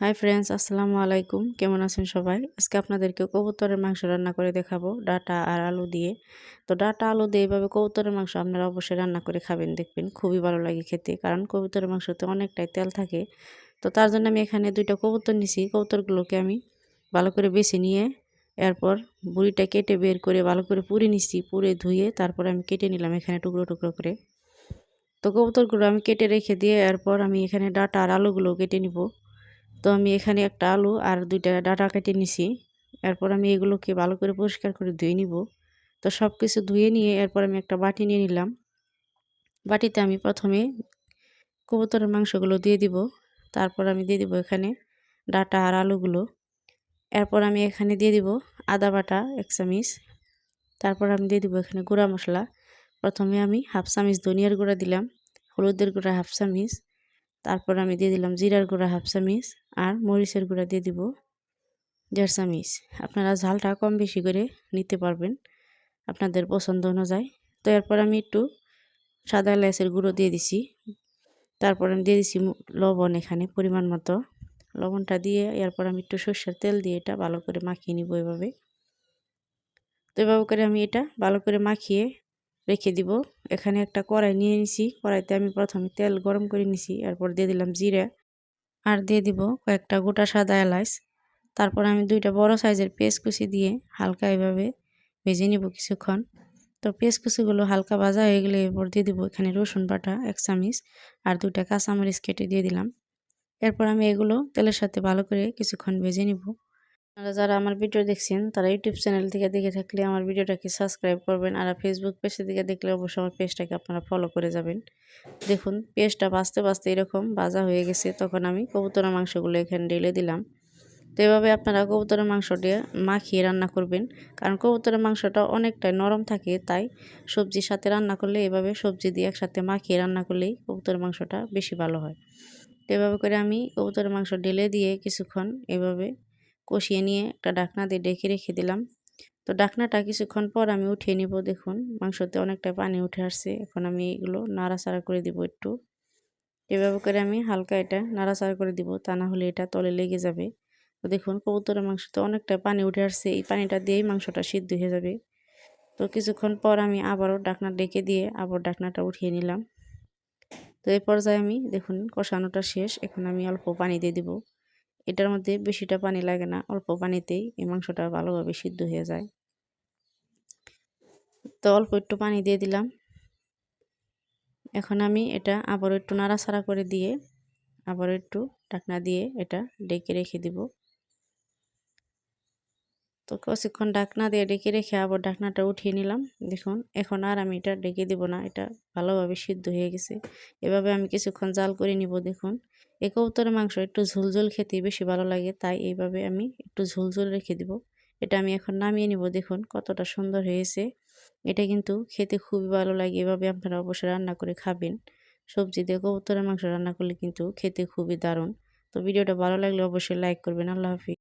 Hi friends আসসালামু আলাইকুম। কেমন আছেন সবাই? আজকে আপনাদেরকে কবুতরের মাংস রান্না করে দেখাবো, ডাটা আর আলু দিয়ে। তো ডাটা, আলু দিয়ে এইভাবে কবুতরের মাংস আপনারা অবশ্যই রান্না করে খাবেন, দেখবেন খুবই ভালো লাগে খেতে। কারণ কবুতরের মাংসতে অনেকটাই তেল থাকে। তো তার জন্য আমি এখানে দুইটা কবুতর নিছি। কবুতরগুলোকে আমি ভালো করে বেছে নিয়ে এরপর বুড়িটা কেটে বের করে ভালো করে পুড়ে নিছি, পুড়ে ধুয়ে তারপর আমি কেটে নিলাম এখানে টুকরো টুকরো করে। তো কবুতরগুলো আমি কেটে রেখে দিয়ে এরপর আমি এখানে ডাটা আর আলুগুলো কেটে নিব। তো আমি এখানে একটা আলু আর দুইটা ডাটা কেটে নিছি। এরপর আমি এগুলোকে ভালো করে পরিষ্কার করে ধুয়ে নিব। তো সব কিছু ধুয়ে নিয়ে এরপর আমি একটা বাটি নিয়ে নিলাম। বাটিতে আমি প্রথমে কবুতরের মাংসগুলো দিয়ে দিব। তারপর আমি দিয়ে দিব এখানে ডাটা আর আলুগুলো। এরপর আমি এখানে দিয়ে দিব আদা বাটা এক চামিচ। তারপর আমি দিয়ে দিব এখানে গুঁড়া মশলা। প্রথমে আমি হাফ চামিচ ধনিয়ার গুঁড়া দিলাম, হলুদের গুঁড়া হাফ চামিচ। তারপর আমি দিয়ে দিলাম জিরার গুঁড়া হাফ চামিচ। আর মরিচের গুঁড়া দিয়ে দিব। দেড় চামিচ আপনারা ঝালটা কম বেশি করে নিতে পারবেন আপনাদের পছন্দ অনুযায়ী। তো এরপর আমি একটু সাদা এলাচের গুঁড়ো দিয়ে দিছি। তারপর আমি দিয়ে দিছি লবণ এখানে পরিমাণ মতো। লবণটা দিয়ে এরপর আমি একটু সর্ষের তেল দিয়ে এটা ভালো করে মাখিয়ে নিব এভাবে। তো এভাবে করে আমি এটা ভালো করে মাখিয়ে রেখে দিব। এখানে একটা কড়াই নিয়ে নিছি। কড়াইতে আমি প্রথমে তেল গরম করে নিছি। এরপর দিয়ে দিলাম জিরা। আর দিয়ে দিব কয়েকটা গোটা সাদা এলাচ। তারপর আমি দুইটা বড় সাইজের কুচি দিয়ে হালকা এভাবে ভেজে নিব কিছুক্ষণ। তো কুচিগুলো হালকা ভাজা হয়ে গেলে এরপর দিয়ে দিব এখানে রসুন বাটা এক চামিচ আর দুইটা কাঁচামরিচ কেটে দিয়ে দিলাম। এরপর আমি এগুলো তেলের সাথে ভালো করে কিছুক্ষণ ভেজে নিব। আপনারা যারা আমার ভিডিও দেখছেন, তারা ইউটিউব চ্যানেল থেকে দেখে থাকলে আমার ভিডিওটাকে সাবস্ক্রাইব করবেন আর ফেসবুক পেজে থেকে দেখলে অবশ্যই আমার পেজটাকে আপনারা ফলো করে যাবেন। দেখুন পেজটা বাঁচতে বাঁচতে এরকম ভাজা হয়ে গেছে, তখন আমি কবুতরের মাংসগুলো এখানে ঢেলে দিলাম। তো এভাবে আপনারা কবুতরের মাংসটি মাখিয়ে রান্না করবেন, কারণ কবুতরের মাংসটা অনেকটাই নরম থাকে, তাই সবজির সাথে রান্না করলে এভাবে সবজি দিয়ে একসাথে মাখিয়ে রান্না করলেই কবুতরের মাংসটা বেশি ভালো হয়। তো এভাবে করে আমি কবুতরের মাংস ঢেলে দিয়ে কিছুক্ষণ এভাবে কষিয়ে নিয়ে একটা ডাকনা দিয়ে ডেকে রেখে দিলাম। তো ডাকনাটা কিছুক্ষণ পর আমি উঠিয়ে নিব, দেখুন। মাংসতে অনেকটা পানি উঠে আসছে। এখন আমি এগুলো নাড়াচাড়া করে দিব একটু। এভাবে করে আমি হালকা এটা নাড়াচাড়া করে দিব, তা না হলে এটা তলে লেগে যাবে। তো দেখুন, কবুতরের মাংসতে অনেকটা পানি উঠে আসছে। এই পানিটা দিয়েই মাংসটা সিদ্ধ হয়ে যাবে। তো কিছুক্ষণ পর আমি আবারও ডাকনা ডেকে দিয়ে আবার ডাকনাটা উঠিয়ে নিলাম। তো এই পর্যায়ে আমি, দেখুন, কষানোটা শেষ। এখন আমি অল্প পানি দিয়ে দিব। এটার মধ্যে বেশিটা পানি লাগে না, অল্প পানিতেই এই মাংসটা ভালোভাবে সিদ্ধ হয়ে যায়। তো অল্প একটু পানি দিয়ে দিলাম। এখন আমি এটা আবার একটু নাড়াচাড়া করে দিয়ে আবার একটু ঢাকনা দিয়ে এটা ডেকে রেখে দিব। তো কিছুক্ষণ ডাকনা দিয়ে ডেকে রেখে আবার ডাকনাটা উঠিয়ে নিলাম। দেখুন, এখন আর আমি এটা ডেকে দিব না, এটা ভালোভাবে সিদ্ধ হয়ে গেছে। এভাবে আমি কিছুক্ষণ জাল করে নিব, দেখুন। এ কবুতরের মাংস একটু ঝুলঝুল খেতে বেশি ভালো লাগে, তাই এইভাবে আমি একটু ঝুলঝুল রেখে দিব। এটা আমি এখন নামিয়ে নিব, দেখুন কতটা সুন্দর হয়েছে। এটা কিন্তু খেতে খুবই ভালো লাগে, এভাবে আপনারা অবশ্যই রান্না করে খাবেন। সবজি দিয়ে কবুতরের মাংস রান্না করলে কিন্তু খেতে খুবই দারুণ। তো ভিডিওটা ভালো লাগলে অবশ্যই লাইক করবেন, আল্লাহ হাফিজ।